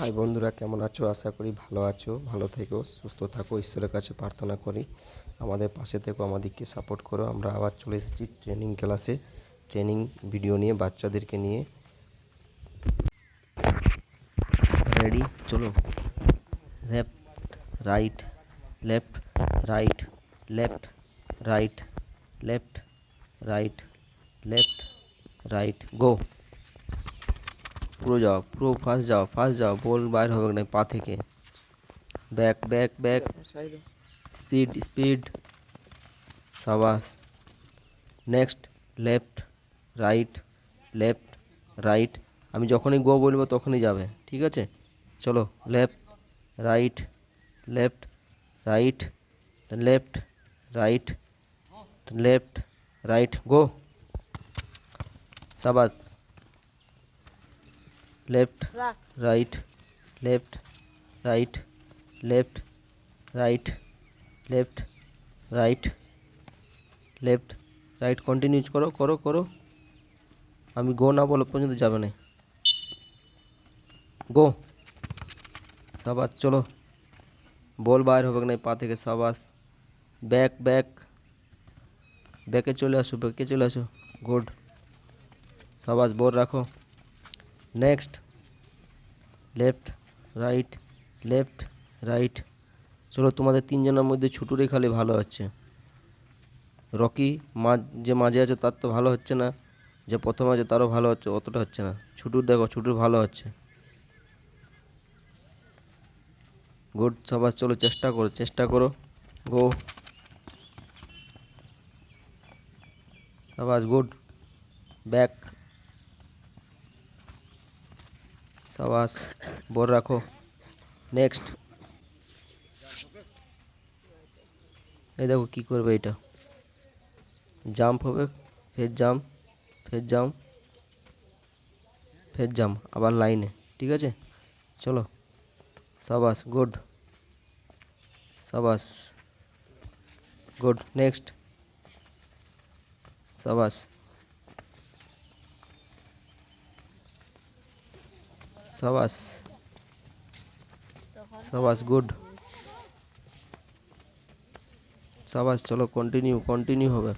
High বন্ধুরা, কেমন আছো? আশা করি ভালো আছো, ভালো থেকো, সুস্থ থাকো, ঈশ্বরের কাছে প্রার্থনা করি। আমাদের পাশে থেকো, আমাদেরকে সাপোর্ট করো। আমরা আবার চলে এসেছি ট্রেনিং ক্লাসে ট্রেনিং ভিডিও নিয়ে, বাচ্চাদেরকে নিয়ে। রেডি চলো। Left right left right left right left right left right go পুরো যাও, পুরো ফার্স্ট যাও ফার্স্ট যাও বল বাইর হবে না পা থেকে। Back back back speed speed সাবাস। Next left right left right আমি যখনই গো বলব তখনই যাবে, ঠিক আছে? চলো left right left right left right left right go সাবাস। Left right. left right left right left right left right continue করো করো করো। আমি গো না বলো পর্যন্ত যাবে না। গো সাবাস চলো। বল বাইর হবে না পা থেকে সাবাস। ব্যাক ব্যাক ব্যাকে চলে আসো ব্যাকে চলে আসো। গুড সাবাস বোর রাখো। Next, left, right left, right. চলো তোমাদের তিনজনের মধ্যে ছুটুরে খালি ভালো হচ্ছে। রকি মাঝ যে মাঝে আছে তার তো ভালো হচ্ছে না। যে প্রথম আছে তারও ভালো হচ্ছে, অতটা হচ্ছে না। ছুটুর দেখো, ছুটুর ভালো হচ্ছে। গুড সবাই চলো চেষ্টা করো চেষ্টা করো। গো। সাবাস, গুড। ব্যাক। সাবাস বোর রাখো। নেক্সট এই দেখো কী করবে এটা। জাম্প হবে, ফের জাম্প ফের জাম্প ফের জাম্প আবার লাইনে ঠিক আছে? চলো। সাবাস গুড সাবাস গুড নেক্সট সাবাস। সাবাস। সাবাস গুড। সাবাস চলো কন্টিনিউ কন্টিনিউ হবে।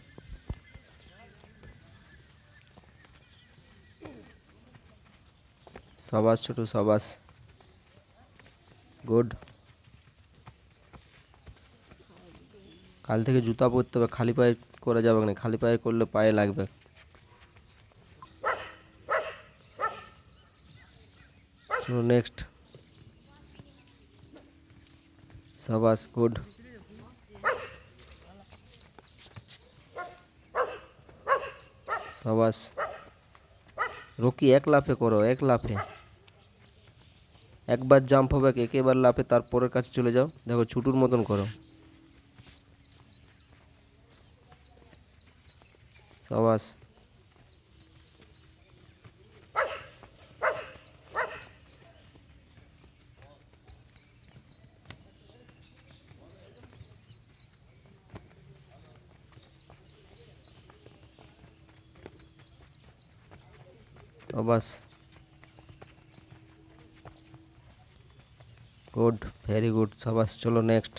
সাবাস ছোট সাবাস। গুড। কাল থেকে জুতা পরতে হবে খালি পায়ে করা যাবে না খালি পায়ে করলে পায়ে লাগবে। চলো নেক্সট সাবাস গুড সাবাস রকি এক লাফে করো এক লাফে একবার জাম্প হবে একেবার লাফে তারপরের কাছে চলে যাও দেখো ছুটুর মতন করো সাবাস সাবাস গুড ভেরি গুড সাবাস চলো নেক্সট